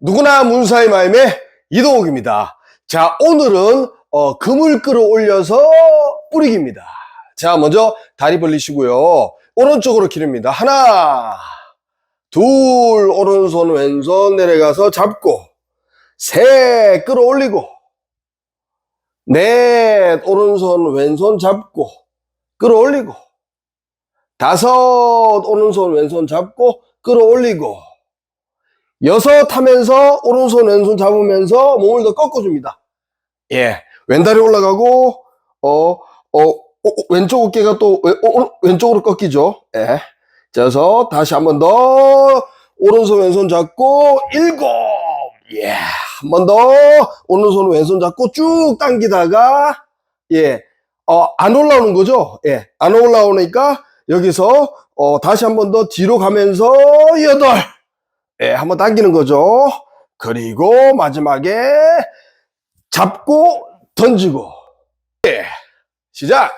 누구나 문사의 마음의 이동욱입니다. 자, 오늘은 어, 금을 끌어올려서 뿌리기입니다. 자, 먼저 다리 벌리시고요. 오른쪽으로 기릅니다. 하나, 둘, 오른손, 왼손 내려가서 잡고, 셋, 끌어올리고, 넷, 오른손, 왼손 잡고, 끌어올리고, 다섯, 오른손, 왼손 잡고, 끌어올리고, 여섯 하면서 오른손 왼손 잡으면서 몸을 더 꺾어줍니다. 예, 왼다리 올라가고 어, 어, 어, 왼쪽 어깨가 또 왼, 어, 왼쪽으로 꺾이죠. 예, 그래서 다시 한 번 더 오른손 왼손 잡고 일곱, 예, 한 번 더 오른손 왼손 잡고 쭉 당기다가 예, 어, 안 올라오는 거죠. 예, 안 올라오니까 여기서 어, 다시 한 번 더 뒤로 가면서 여덟. 예, 한번 당기는 거죠. 그리고 마지막에 잡고 던지고. 예, 시작.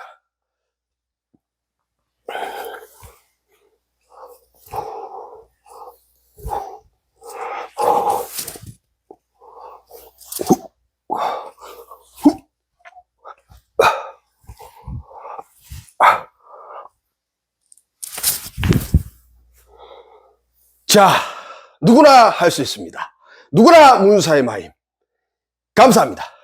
자, 누구나 할 수 있습니다. 누구나 문사의 마임. 감사합니다.